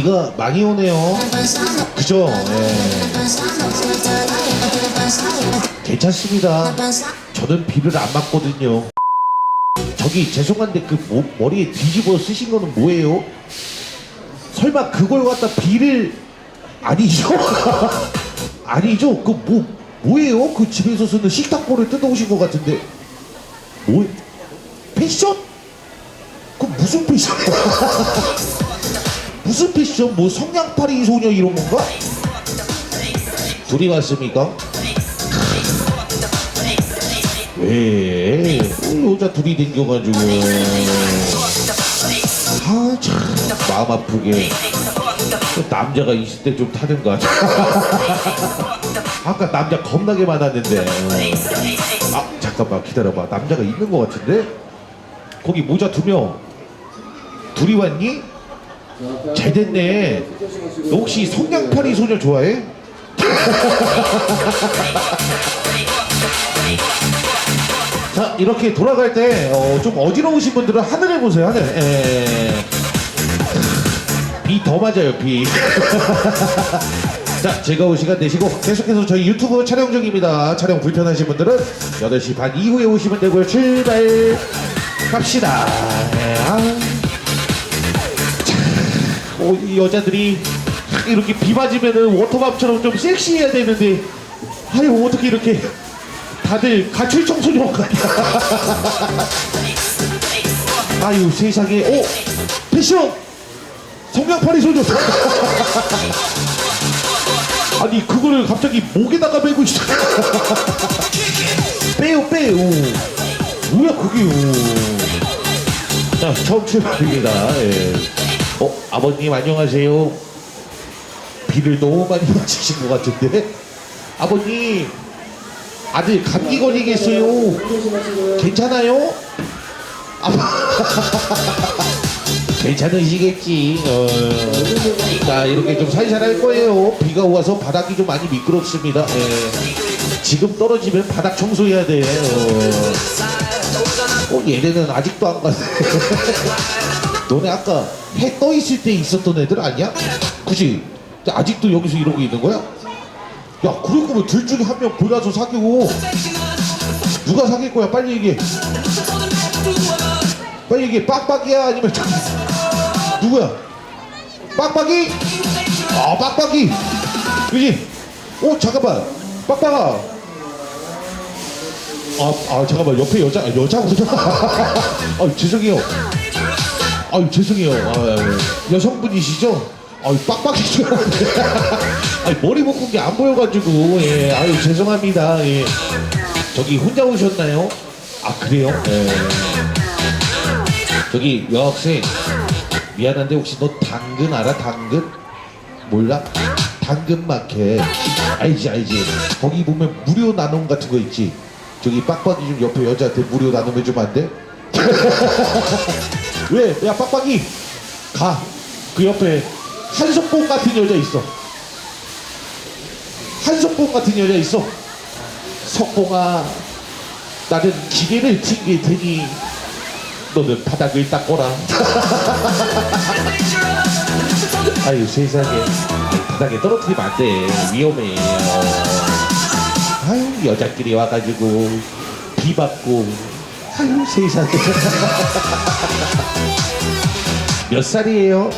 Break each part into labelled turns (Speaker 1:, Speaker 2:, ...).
Speaker 1: 비가 많이 오네요. 그죠? 예. 괜찮습니다. 저는 비를 안 맞거든요. 저기 죄송한데 그 모- 머리에 뒤집어 쓰신 거는 뭐예요? 설마 그걸 갖다 비를 아니죠? 아니죠? 그 뭐 뭐예요? 그 집에서 쓰는 식탁보를 뜯어오신 것 같은데 뭐 패션? 그 무슨 패션? 무슨 패션? 뭐 성냥팔이 소녀 이런 건가? 둘이 왔습니까? 왜 어, 여자 둘이 댕겨가지고 아 참 마음 아프게 또 남자가 있을 때 좀 타든가 아까 남자 겁나게 많았는데 아 잠깐만 기다려봐 남자가 있는 것 같은데 거기 모자 두명 둘이 왔니? 잘 됐네 너 혹시 성냥팔이 소녀 좋아해? 자 이렇게 돌아갈 때 좀 어지러우신 분들은 하늘에 보세요 하늘 예. 비더 맞아요 비 자, 즐거운 시간 되시고 계속해서 저희 유튜브 촬영 중입니다. 촬영 불편하신 분들은 8시 반 이후에 오시면 되고요. 출발 갑시다. 어, 이 여자들이 이렇게 비 맞으면은 워터밤처럼 좀 섹시해야 되는데 아유 어떻게 이렇게 다들 가출 청소년 같아. 아유 세상에. 오 패션! 성냥팔이 소녀. 아니 그거를 갑자기 목에다가 메고 있어. 빼요 빼요. 뭐야 그게요 자 처음 출발입니다. 예. 어 아버님 안녕하세요 비를 너무 많이 맞으신 것 같은데 아버님 아들 감기 걸리겠어요 괜찮아요? 괜찮으시겠지. 어. 자, 이렇게 좀 살살 할 거예요. 비가 와서 바닥이 좀 많이 미끄럽습니다. 예. 지금 떨어지면 바닥 청소해야 돼. 어. 어, 얘네는 아직도 안 갔네. 너네 아까 해 떠 있을 때 있었던 애들 아니야? 그지? 아직도 여기서 이러고 있는 거야? 야, 그럴 거면 둘 중에 한 명 골라서 사귀고. 누가 사귈 거야? 빨리 얘기해. 빨리 얘기해. 빡빡이야? 아니면 저- 누구야? 빡빡이? 아, 빡빡이. 그지? 어, 잠깐만. 빡빡아. 아, 아, 잠깐만. 옆에 여자, 여자구나. 아, 죄송해요. 아, 죄송해요. 아, 여성분이시죠? 아, 빡빡이 줄 알았는데. 아, 머리 묶은 게 안 보여가지고. 예, 아유, 죄송합니다. 예. 저기 혼자 오셨나요? 아, 그래요? 예. 저기 여학생 미안한데 혹시 너 당근 알아 당근 몰라 당근 마켓 알지 알지 거기 보면 무료 나눔 같은 거 있지 저기 빡빡이 좀 옆에 여자한테 무료 나눔 해주면 안 돼? 왜? 야 빡빡이 가 그 옆에 한석봉 같은 여자 있어 한석봉 같은 여자 있어 석봉아 나는 기계를 튕길 테니 너는 바닥을 닦거라. 아유 세상에 바닥에 떨어뜨리면 안 돼. 위험해. 어. 아유 여자끼리 와가지고 비 맞고. 세상에. 몇 살이에요?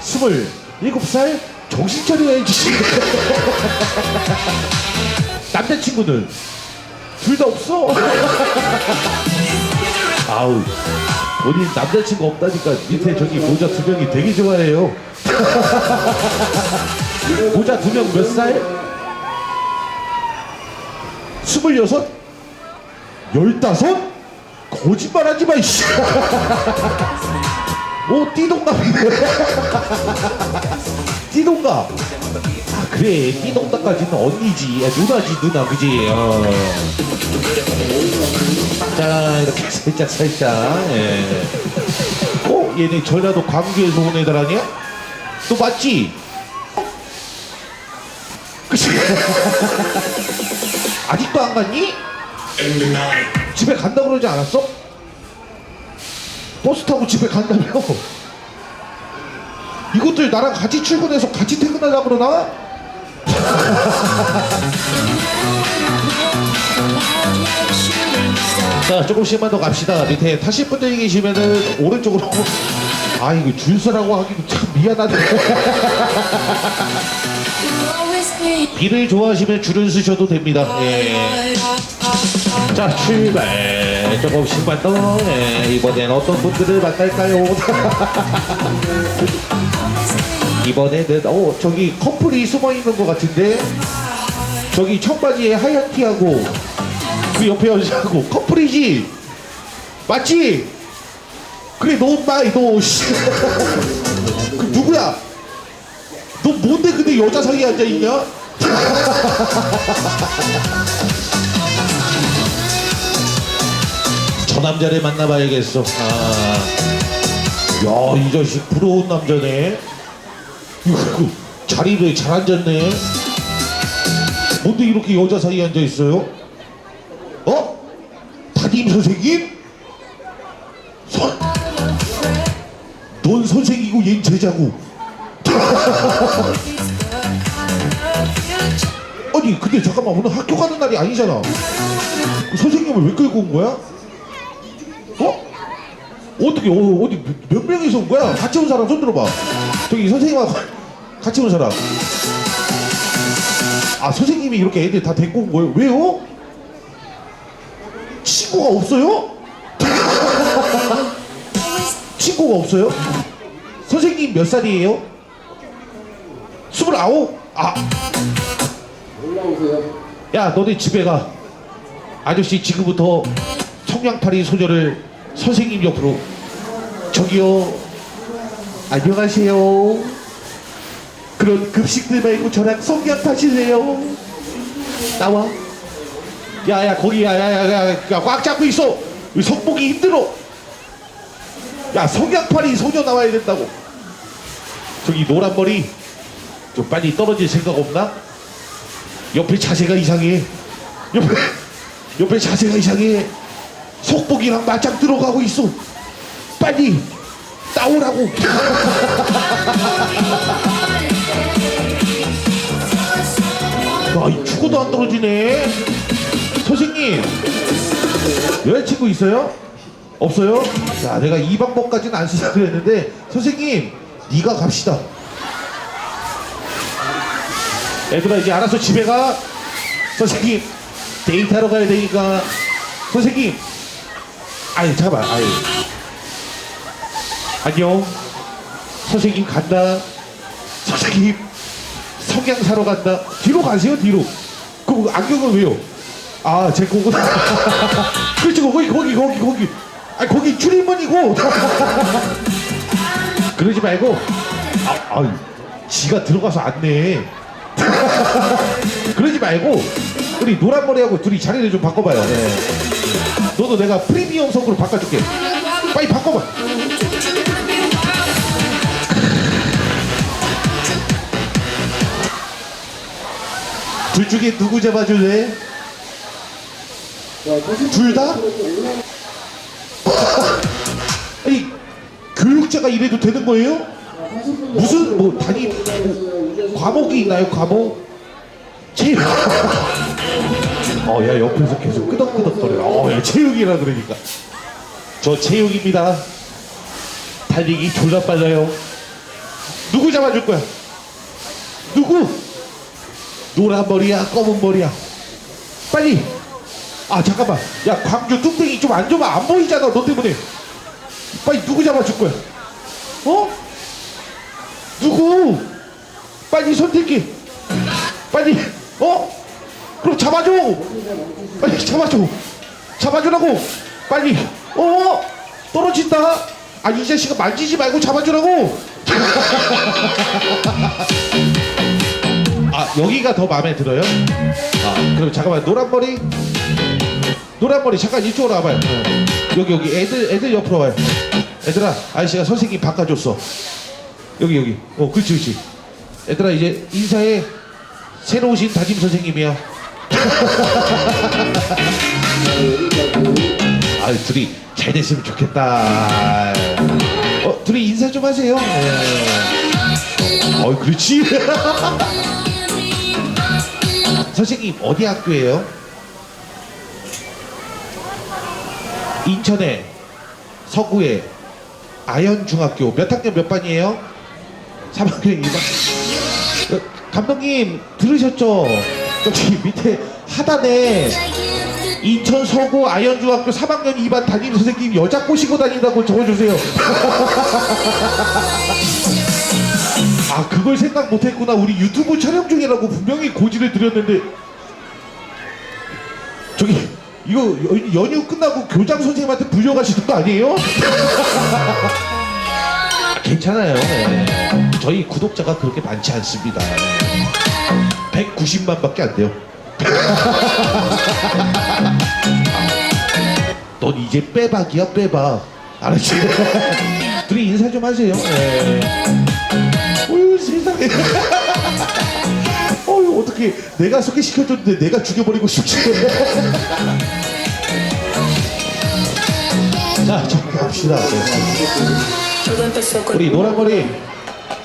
Speaker 1: 스물 일곱 살? 정신 차려야 지. 남자친구는 둘 다 없어. 아우 본인 남자친구 없다니까 밑에 저기 모자 두 명이 되게 좋아해요 모자 두 명 몇 살? 스물여섯? 열다섯? 거짓말하지 마 이씨 오 띠동갑이네 띠동갑 아 그래 띠동갑까지는 언니지 야, 누나지 누나 그지 어. 자 이렇게 살짝 살짝 예. 어? 얘네 전라도 광주에서 온 애들 아니야? 또 맞지? 그치? 아직도 안 갔니? 집에 간다 그러지 않았어? 버스 타고 집에 간다며 이것들 나랑 같이 출근해서 같이 퇴근하자 그러나? 자 조금씩만 더 갑시다 밑에 타실 분들이 계시면은 오른쪽으로 아 이거 줄 서라고 하기도 참 미안하네 비를 좋아하시면 줄을 쓰셔도 됩니다. 예. 자 출발. 조금씩만 더 예, 이번엔 어떤 분들을 만날까요? 이번에는 어 저기 커플이 숨어 있는 것 같은데? 저기 청바지에 하얀 티하고 그 옆에 여자하고 커플이지? 맞지? 그래 너 엄마 너 너 뭔데 근데 여자 사이에 앉아 있냐 저 남자를 만나봐야겠어 아 야 이 자식 부러운 남자네 이거 자리를 잘 앉았네. 뭔데 이렇게 여자 사이에 앉아 있어요? 어? 담임 선생님? 선, 넌 선생이고 얜 제자고. 아니 근데 잠깐만 오늘 학교 가는 날이 아니잖아. 그 선생님을 왜 끌고 온 거야? 어? 어떻게 어, 어디 몇, 몇 명이서 온 거야? 같이 온 사람 손 들어봐. 저기 선생님하고 같이 온 사람. 아 선생님이 이렇게 애들 다 데리고 온 거예요? 왜요? 친구가 없어요? 친구가 없어요? 선생님 몇 살이에요? 스물아홉? 아. 야 너네 집에 가. 아저씨 지금부터 성냥팔이 소녀를 선생님 옆으로. 저기요. 안녕하세요. 그런 급식들 말고 저랑 성냥 파시세요? 나와. 야야 거기 야야야야 꽉 잡고 있어. 우리 성복이 힘들어. 야 성냥팔이 소녀 나와야 된다고. 저기 노란 머리 좀 빨리 떨어질 생각 없나? 옆에 자세가 이상해 옆에 옆에 자세가 이상해 속복이랑 맞짱 들어가고 있어. 빨리 나오라고. 아, 이 죽어도 안 떨어지네. 선생님, 여자친구 있어요? 없어요? 자, 내가 이 방법까지는 안 쓰려고 했는데, 선생님, 네가 갑시다. 얘들아, 이제 알아서 집에 가. 선생님, 데이트하러 가야 되니까. 선생님, 아니 잠깐만 아니. 안녕. 선생님 간다. 선생님 성냥 사러 간다. 뒤로 가세요 뒤로. 그 안경은 왜요? 아제 거구나. 그렇지 거기 거기 거기 거기. 아 거기 출입문이고. 그러지 말고. 아, 아 지가 들어가서 안내 그러지 말고 우리 노란 머리하고 둘이 자리를 좀 바꿔봐요 네. 너도 내가 프리미엄 석으로 바꿔줄게. 빨리 바꿔봐. 둘 중에 누구 잡아줄래? 둘 다? 아니 교육자가 이래도 되는 거예요? 무슨 뭐 단위 뭐, 과목이 있나요? 과목? 체육. 어, 야, 옆에서 계속 끄덕끄덕거려. 어, 야, 체육이라 그러니까. 저 체육입니다. 달리기 졸라 빨라요. 누구 잡아줄 거야? 누구? 노란 머리야, 검은 머리야. 빨리. 아, 잠깐만. 야, 광주 뚱땡이 좀 안 좋아. 안 보이잖아, 너 때문에. 빨리 누구 잡아줄 거야? 어? 누구? 빨리 선택해. 빨리. 어? 그럼 잡아줘. 빨리 잡아줘. 잡아주라고. 빨리. 어? 떨어진다. 아, 이 자식아 만지지 말고 잡아주라고. 아, 여기가 더 마음에 들어요? 아, 그럼 잠깐만. 노란 머리. 노란 머리 잠깐 이쪽으로 와봐요. 어. 여기 여기 애들 애들 옆으로 와요. 애들아, 아저씨가 선생님 바꿔줬어. 여기 여기. 어, 그렇지 그렇지. 애들아 이제 인사해. 새로 오신 담임 선생님이야. 아, 둘이 잘 됐으면 좋겠다. 어, 둘이 인사 좀 하세요. 네. 어, 그렇지. 선생님 어디 학교예요? 인천에 서구에 아현중학교 몇 학년 몇 반이에요? 3학년 2반. 어, 감독님 들으셨죠? 저기 밑에 하단에 인천 서구 아현중학교 3학년 2반 담임 선생님 여자 꼬시고 다닌다고 적어주세요. 아 그걸 생각 못했구나. 우리 유튜브 촬영 중이라고 분명히 고지를 드렸는데 저기 이거 연- 연휴 끝나고 교장 선생님한테 불려가시는 거 아니에요? 아, 괜찮아요. 네. 저희 구독자가 그렇게 많지 않습니다. 190만밖에 안 돼요. 넌 이제 빼박이야 빼박. 알았지? 둘이 인사 좀 하세요. 네. 어휴 세상에. 어휴 어떻게 내가 소개시켜줬는데 내가 죽여버리고 싶지. 자 정리합시다. 네. 우리 노란머리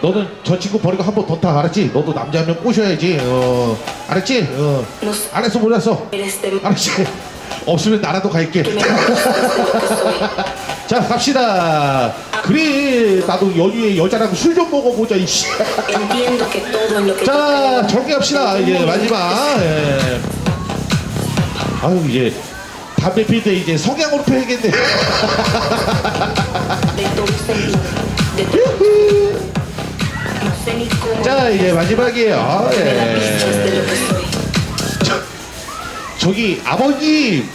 Speaker 1: 너는 저 친구 버리고 한 번 더 타 알았지? 너도 남자 한명 꼬셔야지 어 알았지? 어 알았어 몰랐어 알았지? 없으면 나라도 갈게. 자 갑시다 그래 나도 연휴에 여자랑 술 좀 먹어보자 이씨 자 정리합시다 이제 마지막 예. 아유 이제 담배 필때 이제 성향으로
Speaker 2: cómo
Speaker 1: 자 이제 마지막이에요 예.
Speaker 2: soy.
Speaker 1: 저기 아버님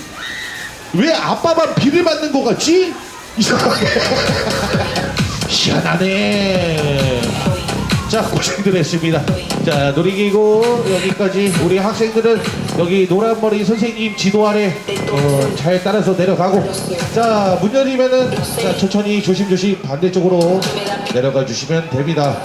Speaker 1: 왜 아빠만 비를 맞는 거 같지? 이상하게 희한하네 자 고생들 했습니다 자 놀이기구 여기까지 우리 학생들은 여기 노란머리 선생님 지도 아래 어, 잘 따라서 내려가고. 자 문 열리면은 자 천천히 조심조심 반대쪽으로 내려가 주시면 됩니다